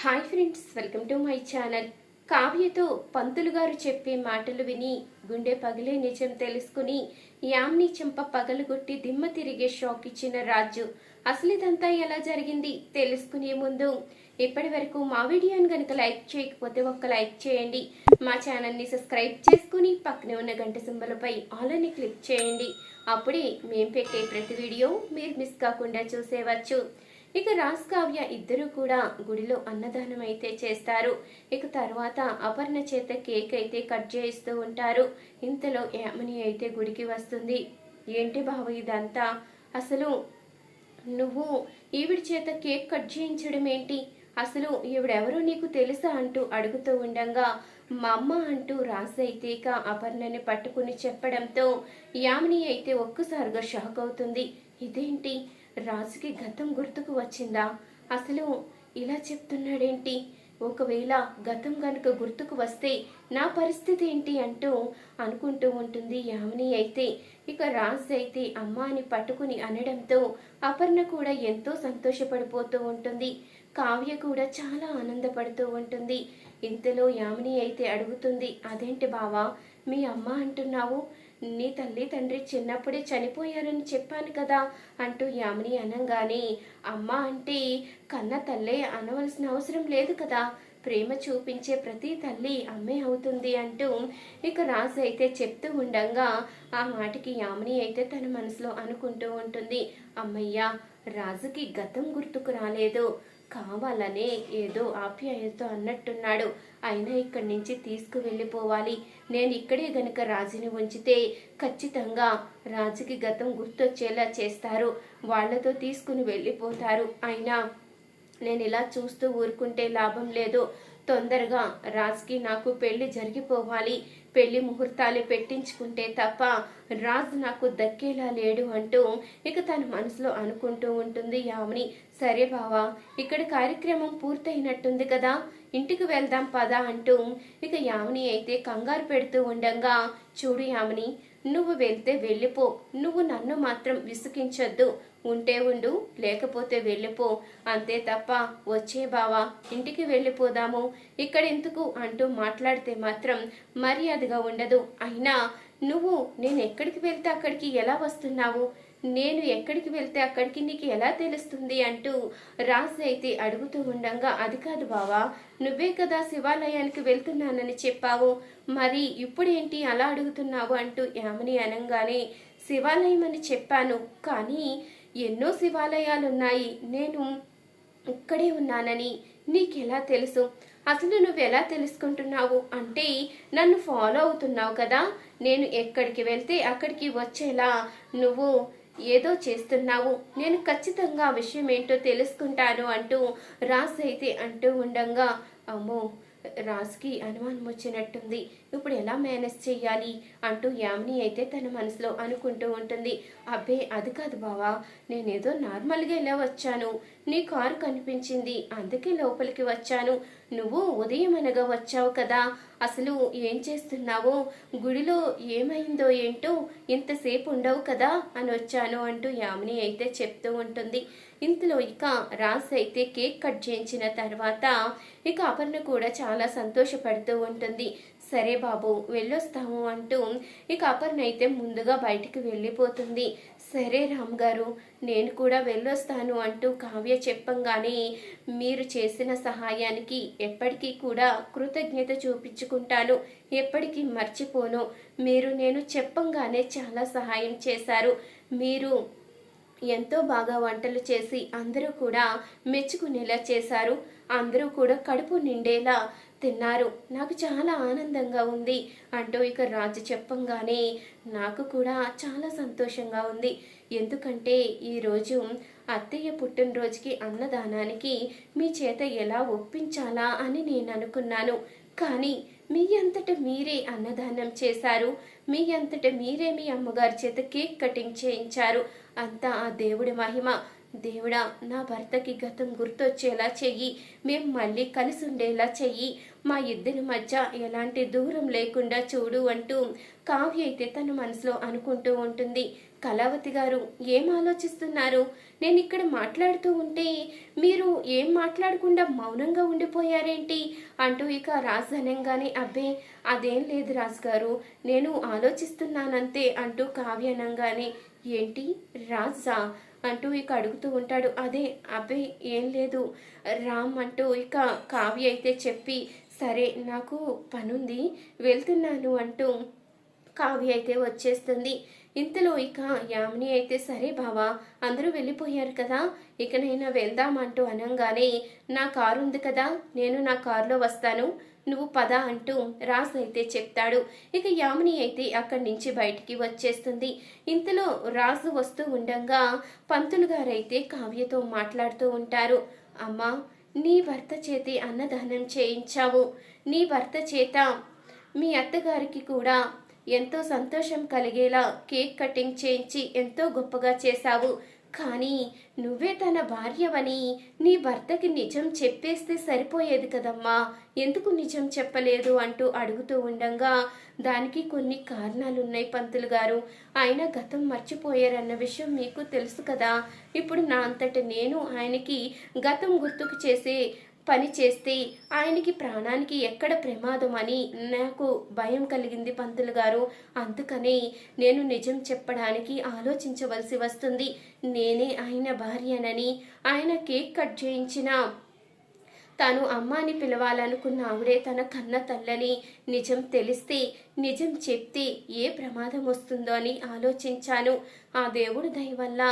Hi friends welcome to my channel. కావ్యతో పంతులు గారు చెప్పే మాటలు విని గుండె పగిలే నిజం తెలుసుకుని యామ్ని చెంప పగలగొట్టి దిమ్మ తిరిగే షాక్ ఇచ్చిన రాజు. అసలు ఇదంతా ఎలా జరిగింది తెలుసుకునే ముందు ఇప్పటి వరకు మా వీడియోని కనుక లైక్ చేయకపోతే ఒక్క లైక్ చేయండి. మా ఛానల్ని సబ్స్క్రైబ్ చేసుకుని పక్కనే ఉన్న గంట సింబలపై ఆల్ అని క్లిక్ చేయండి. అప్పుడే మేము పెట్టే ప్రతి వీడియో మీరు మిస్ కాకుండా చూసేవచ్చు. ఇక రాజ్ కావ్య ఇద్దరు కూడా గుడిలో అన్నదానం అయితే చేస్తారు. ఇక తర్వాత అపర్ణ చేత కేక్ అయితే కట్ చేయిస్తూ ఉంటారు. ఇంతలో యామిని అయితే గుడికి వస్తుంది. ఏంటి బావ ఇదంతా? అసలు నువ్వు ఈవిడి చేత కేక్ కట్ చేయించడం ఏంటి? అసలు ఈవిడెవరో నీకు తెలుసా అంటూ అడుగుతూ ఉండగా మా అమ్మ అంటూ రాజు అయితే ఇక అపర్ణని పట్టుకుని చెప్పడంతో యామిని అయితే ఒక్కసారిగా షాక్ అవుతుంది. ఇదేంటి? రాజుకి గతం గుర్తుకు వచ్చిందా? అసలు ఇలా చెప్తున్నాడేంటి? ఒకవేళ గతం గనుక గుర్తుకు వస్తే నా పరిస్థితి ఏంటి అంటూ అనుకుంటూ ఉంటుంది యామిని అయితే. ఇక రాజు అయితే అమ్మ అని పట్టుకుని అనడంతో అపర్ణ కూడా ఎంతో సంతోషపడిపోతూ ఉంటుంది. కావ్య కూడా చాలా ఆనందపడుతూ ఉంటుంది. ఇంతలో యామిని అయితే అడుగుతుంది అదేంటి బావా మీ అమ్మ అంటున్నావు? నీ తల్లి తండ్రి చిన్నప్పుడే చనిపోయారని చెప్పాను కదా అంటూ యామిని అనంగానే అమ్మ అంటే కన్న తల్లే అనవలసిన అవసరం లేదు కదా. ప్రేమ చూపించే ప్రతి తల్లి అమ్మే అవుతుంది అంటూ ఇక రాజు అయితే చెప్తూ ఉండగా ఆ మాటకి యామిని అయితే తన మనసులో అనుకుంటూ ఉంటుంది. అమ్మయ్యా రాజుకి గతం గుర్తుకు రాలేదు. కావాలనే ఏదో ఆప్యాయతో అన్నట్టున్నాడు. అయినా ఇక్కడి నుంచి తీసుకువెళ్ళిపోవాలి. నేను ఇక్కడే గనక రాజుని ఉంచితే ఖచ్చితంగా రాజుకి గతం గుర్తొచ్చేలా చేస్తారు. వాళ్ళతో తీసుకుని వెళ్ళిపోతారు. అయినా నేను ఇలా చూస్తూ ఊరుకుంటే లాభం లేదు. తొందరగా రాజ్కి నాకు పెళ్ళి జరిగిపోవాలి. పెళ్ళి ముహూర్తాలు పెట్టించుకుంటే తప్ప రాజు నాకు దక్కేలా లేడు అంటూ ఇక తన మనసులో అనుకుంటూ ఉంటుంది యామిని. సరే బావా ఇక్కడ కార్యక్రమం పూర్తయినట్టుంది కదా. ఇంటికి వెళ్దాం పదా అంటూ ఇక యామిని అయితే కంగారు పెడుతూ ఉండగా చూడు యామిని నువ్వు వెళ్తే వెళ్ళిపో. నువ్వు నన్ను మాత్రం విసుకించొద్దు. ఉంటే ఉండు లేకపోతే వెళ్ళిపో. అంతే తప్ప వచ్చే బావా ఇంటికి వెళ్ళిపోదాము. ఇక్కడ ఎందుకు అంటూ మాట్లాడితే మాత్రం మర్యాదగా ఉండదు. అయినా నువ్వు నేను ఎక్కడికి వెళ్తే అక్కడికి ఎలా వస్తున్నావు? నేను ఎక్కడికి వెళ్తే అక్కడికి నీకు ఎలా తెలుస్తుంది అంటూ రాజు అయితే అడుగుతూ ఉండగా అది కాదు బావా నువ్వే కదా శివాలయానికి వెళ్తున్నానని చెప్పావు. మరి ఇప్పుడేంటి అలా అడుగుతున్నావు అంటూ యామని అనంగానే శివాలయం అని చెప్పాను కానీ ఎన్నో శివాలయాలున్నాయి. నేను ఇక్కడే ఉన్నానని నీకెలా తెలుసు? అసలు నువ్వు ఎలా తెలుసుకుంటున్నావు? అంటే నన్ను ఫాలో అవుతున్నావు కదా. నేను ఎక్కడికి వెళ్తే అక్కడికి వచ్చేలా. నువ్వు ఏదో చేస్తున్నావు. నేను ఖచ్చితంగా ఆ విషయం ఏంటో తెలుసుకుంటాను అంటూ రాజ్ అయితే అంటూ ఉండగా అమ్మో రాజుకి అనుమానం వచ్చినట్టుంది. ఇప్పుడు ఎలా మేనేజ్ చేయాలి అంటూ యామిని అయితే తన మనసులో అనుకుంటూ ఉంటుంది. అబ్బే అది కాదు బావా నేనేదో నార్మల్గా ఇలా వచ్చాను. నీ కారు కనిపించింది అందుకే లోపలికి వచ్చాను. నువ్వు ఉదయం అనగా వచ్చావు కదా అసలు ఏం చేస్తున్నావో? గుడిలో ఏమైందో ఏంటో? ఇంతసేపు ఉండవు కదా? అని వచ్చాను అంటూ యామిని అయితే చెప్తూ ఉంటుంది. ఇంతలో ఇక రాజ్ అయితే కేక్ కట్ చేయించిన తర్వాత ఇక అపర్ణ కూడా చాలా సంతోషపడుతూ ఉంటుంది. సరే బాబు వెళ్ళొస్తాము అంటూ ఇక అపర్ణ అయితే ముందుగా బయటికి వెళ్ళిపోతుంది. సరే రామ్ గారు నేను కూడా వెళ్ళొస్తాను అంటూ కావ్య చెప్పంగానే మీరు చేసిన సహాయానికి ఎప్పటికీ కూడా కృతజ్ఞత చూపించుకుంటాను. ఎప్పటికీ మర్చిపోను. మీరు నేను చెప్పంగానే చాలా సహాయం చేశారు. మీరు ఎంతో బాగా వంటలు చేసి అందరూ కూడా మెచ్చుకునేలా చేశారు. అందరూ కూడా కడుపు నిండేలా తిన్నారు. నాకు చాలా ఆనందంగా ఉంది. అంటూ ఇక రాజు చెప్పంగానే నాకు కూడా చాలా సంతోషంగా ఉంది. ఎందుకంటే ఈరోజు అత్తయ్య పుట్టినరోజుకి అన్నదానానికి మీ చేత ఎలా ఒప్పించాలా అని నేను అనుకున్నాను. కానీ మీ అంతట మీరే అన్నదానం చేశారు. మీ అంతట మీరే మీ అమ్మగారి చేత కేక్ కటింగ్ చేయించారు. అంతా ఆ దేవుడి మహిమ. దేవుడా నా భర్తకి గతం గుర్తొచ్చేలా చెయ్యి. మేము మళ్ళీ కలిసి ఉండేలా చెయ్యి. మా ఇద్దరి మధ్య ఎలాంటి దూరం లేకుండా చూడు అంటూ కావ్య అయితే తన మనసులో అనుకుంటూ ఉంటుంది. కళావతి గారు ఏం ఆలోచిస్తున్నారు? నేను ఇక్కడ మాట్లాడుతూ ఉంటే మీరు ఏం మాట్లాడకుండా మౌనంగా ఉండిపోయారేంటి? అంటూ ఇక రాజు అనగానే అబ్బే అదేం లేదు రాజు గారు నేను ఆలోచిస్తున్నానంతే అంటూ కావ్యనంగానే ఏంటి? రాజా? అంటూ ఇక అడుగుతూ ఉంటాడు. అదే అబ్బే ఏం లేదు. రామ్ అంటూ ఇక కావ్య అయితే చెప్పి సరే నాకు పనుంది వెళ్తున్నాను అంటూ కావ్య అయితే వచ్చేస్తుంది. ఇంతలో ఇక యామిని అయితే సరే బావా అందరూ వెళ్ళిపోయారు కదా ఇకనైనా వెళ్దామంటూ అనంగానే నా కారు ఉంది కదా నేను నా కారులో వస్తాను. నువ్వు పద అంటూ రాజ్ అయితే చెప్తాడు. ఇక యామిని అయితే అక్కడి నుంచి బయటికి వచ్చేస్తుంది. ఇంతలో రాజు వస్తూ ఉండగా పంతులు గారైతే కావ్యతో మాట్లాడుతూ ఉంటారు. అమ్మా నీ భర్త చేతి అన్నదానం చేయించావు. నీ భర్త చేత మీ అత్తగారికి కూడా ఎంతో సంతోషం కలిగేలా కేక్ కటింగ్ చేయించి ఎంతో గొప్పగా చేశావు. కానీ నువ్వే తన భార్యవని నీ భర్తకి నిజం చెప్పేస్తే సరిపోయేది కదమ్మా. ఎందుకు నిజం చెప్పలేదు అంటూ అడుగుతూ ఉండగా దానికి కొన్ని కారణాలున్నాయి పంతులు గారు. ఆయన గతం మర్చిపోయారన్న విషయం మీకు తెలుసు కదా. ఇప్పుడు నా అంతట నేను ఆయనకి గతం గుర్తుకు చేసే పని చేస్తే ఆయనకి ప్రాణానికి ఎక్కడ ప్రమాదం అని నాకు భయం కలిగింది పంతులు గారు. అందుకనే నేను నిజం చెప్పడానికి ఆలోచించవలసి వస్తుంది. నేనే ఆయన భార్యనని ఆయన కేక్ కట్ చేయించిన తాను అమ్మాని పిలవాలనుకున్న ఆవిడే తన కన్న తల్లని నిజం తెలిస్తే నిజం చెప్తే ఏ ప్రమాదం వస్తుందో అని ఆలోచించాను. ఆ దేవుడు దయ వల్ల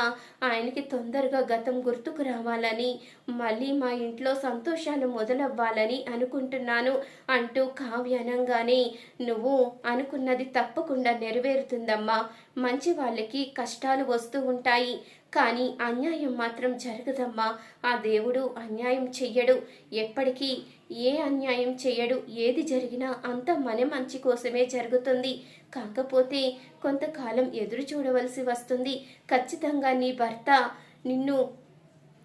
ఆయనకి తొందరగా గతం గుర్తుకు రావాలని మళ్ళీ మా ఇంట్లో సంతోషాలు మొదలవ్వాలని అనుకుంటున్నాను అంటూ కావ్యనంగానే నువ్వు అనుకున్నది తప్పకుండా నెరవేరుతుందమ్మా. మంచి వాళ్ళకి కష్టాలు వస్తూ ఉంటాయి. కానీ అన్యాయం మాత్రం జరగదమ్మా. ఆ దేవుడు అన్యాయం చెయ్యడు. ఎప్పటికీ ఏ అన్యాయం చెయ్యడు. ఏది జరిగినా అంత మన మంచి కోసమే జరుగుతుంది. కాకపోతే కొంతకాలం ఎదురు చూడవలసి వస్తుంది. ఖచ్చితంగా నీ భర్త నిన్ను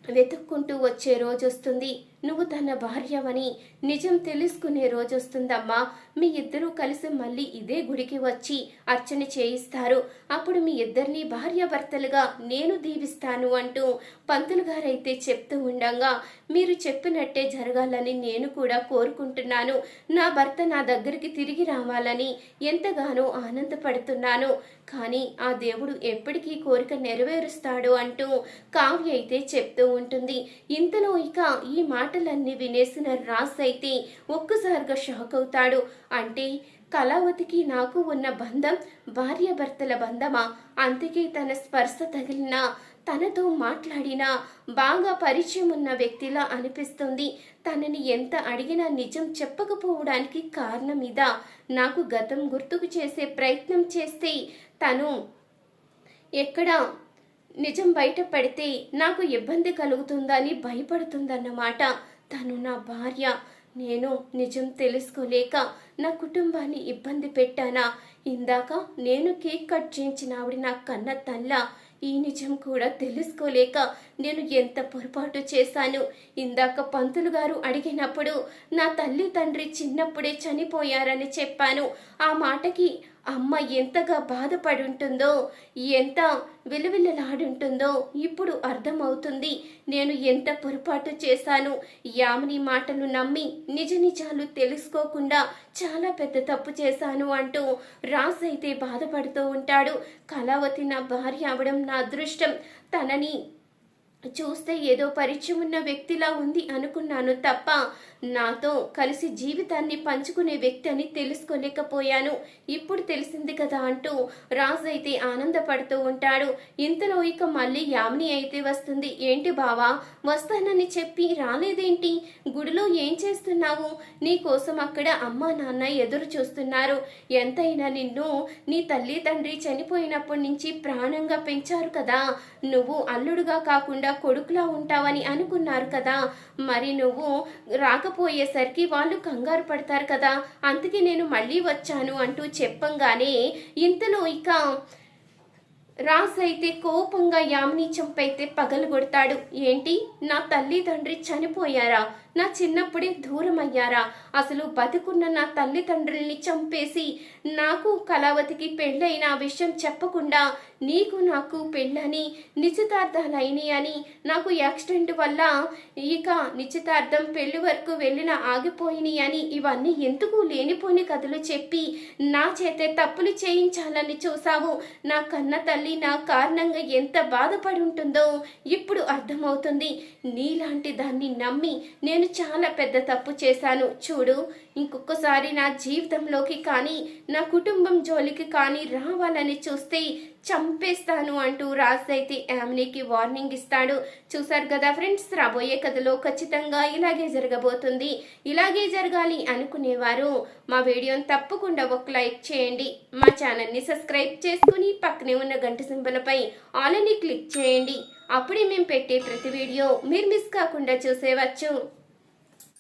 వెతుక్కుంటూ వచ్చే రోజు వస్తుంది నువ్వు తన భార్యవని నిజం తెలుసుకునే రోజొస్తుందమ్మా. మీ ఇద్దరూ కలిసి మళ్ళీ ఇదే గుడికి వచ్చి అర్చన చేయిస్తారు. అప్పుడు మీ ఇద్దరిని భార్యాభర్తలుగా నేను దీవిస్తాను అంటూ పంతులు గారైతే చెప్తూ ఉండగా మీరు చెప్పినట్టే జరగాలని నేను కూడా కోరుకుంటున్నాను. నా భర్త నా దగ్గరికి తిరిగి రావాలని ఎంతగానో ఆనందపడుతున్నాను. కానీ ఆ దేవుడు ఎప్పటికీ కోరిక నెరవేరుస్తాడు అంటూ కావ్య అయితే చెప్తూ ఉంటుంది. ఇంతలో ఇక ఈ మాట మాటలన్నీ వినేసిన రాస్ అయితే ఒక్కసారిగా షాక్ అవుతాడు. అంటే కళావతికి నాకు ఉన్న బంధం భార్యాభర్తల బంధమా? అందుకే తన స్పర్శ తగిలిన తనతో మాట్లాడినా బాగా పరిచయం ఉన్న వ్యక్తిలా అనిపిస్తుంది. తనని ఎంత అడిగినా నిజం చెప్పకపోవడానికి కారణం ఇదా నాకు గతం గుర్తుకు చేసే ప్రయత్నం చేస్తే తను ఎక్కడ నిజం బయట పెడితే నాకు ఇబ్బంది కలుగుతుందని భయపడుతుందన్నమాట. తను నా భార్య. నేను నిజం తెలుసుకోలేక నా కుటుంబాన్ని ఇబ్బంది పెట్టానా? ఇందాక నేను కేక్ కట్ చేయించిన ఆవిడ నా కన్న తల్ల. ఈ నిజం కూడా తెలుసుకోలేక నేను ఎంత పొరపాటు చేశాను? ఇందాక పంతులు గారు అడిగినప్పుడు నా తల్లి తండ్రి చిన్నప్పుడే చనిపోయారని చెప్పాను. ఆ మాటకి అమ్మ ఎంతగా బాధపడి ఉంటుందో ఎంత విలువిల్లలాడుంటుందో ఇప్పుడు అర్థమవుతుంది. నేను ఎంత పొరపాటు చేశాను? యామిని మాటలు నమ్మి నిజ నిజాలు తెలుసుకోకుండా చాలా పెద్ద తప్పు చేశాను అంటూ రాజ్ అయితే బాధపడుతూ ఉంటాడు. కళావతి నా భార్య అవడం నా అదృష్టం. తనని చూస్తే ఏదో పరిచయం ఉన్న వ్యక్తిలా ఉంది అనుకున్నాను తప్ప నాతో కలిసి జీవితాన్ని పంచుకునే వ్యక్తి అని తెలుసుకోలేకపోయాను. ఇప్పుడు తెలిసింది కదా అంటూ రాజు అయితే ఆనందపడుతూ ఉంటాడు. ఇంతలో ఇక మళ్ళీ యామిని అయితే వస్తుంది. ఏంటి బావా వస్తానని చెప్పి రాలేదేంటి? గుడిలో ఏం చేస్తున్నావు? నీ కోసం అక్కడ అమ్మా నాన్న ఎదురు చూస్తున్నారు. ఎంతైనా నిన్ను నీ తల్లి తండ్రి చనిపోయినప్పటి నుంచి ప్రాణంగా పెంచారు కదా. నువ్వు అల్లుడుగా కాకుండా కొడుకులా ఉంటావని అనుకున్నారు కదా. మరి నువ్వు రాకపోయేసరికి వాళ్ళు కంగారు పడతారు కదా. అందుకే నేను మళ్ళీ వచ్చాను అంటూ చెప్పంగానే ఇంతలో ఇక రాస్ అయితే కోపంగా యామిని చంపైతే పగలు కొడతాడు. ఏంటి? నా తల్లి తండ్రి చనిపోయారా? నా చిన్నప్పుడే దూరం అయ్యారా అసలు బతుకున్న నా తల్లిదండ్రుల్ని చంపేసి నాకు కళావతికి పెళ్ళైన ఆ విషయం చెప్పకుండా నీకు నాకు పెళ్ళని నిశ్చితార్థాలైనవి అని నాకు యాక్సిడెంట్ వల్ల ఇక నిశ్చితార్థం పెళ్ళి వరకు వెళ్ళిన ఆగిపోయినాయి అని ఇవన్నీ ఎందుకు లేనిపోని కథలు చెప్పి నా చేతే తప్పులు చేయించాలని చూసావు నా కన్న తల్లి నా కారణంగా ఎంత బాధపడి ఉంటుందో ఇప్పుడు అర్థమవుతుంది. నీలాంటి దాన్ని నమ్మి నేను నేను చాలా పెద్ద తప్పు చేశాను. చూడు ఇంకొకసారి నా జీవితంలోకి కానీ నా కుటుంబం జోలికి కానీ రావాలని చూస్తే చంపేస్తాను అంటూ రాజ్ అయితే యామినీకి వార్నింగ్ ఇస్తాడు. చూసారు కదా ఫ్రెండ్స్ రాబోయే కథలో ఖచ్చితంగా ఇలాగే జరగబోతుంది. ఇలాగే జరగాలి అనుకునేవారు. మా వీడియోని తప్పకుండా ఒక లైక్ చేయండి. మా ఛానల్ని సబ్స్క్రైబ్ చేసుకుని పక్కనే ఉన్న గంట సింబలపై ఆల్ అని క్లిక్ చేయండి. అప్పుడే మేము పెట్టే ప్రతి వీడియో మీరు మిస్ కాకుండా చూసేవచ్చు.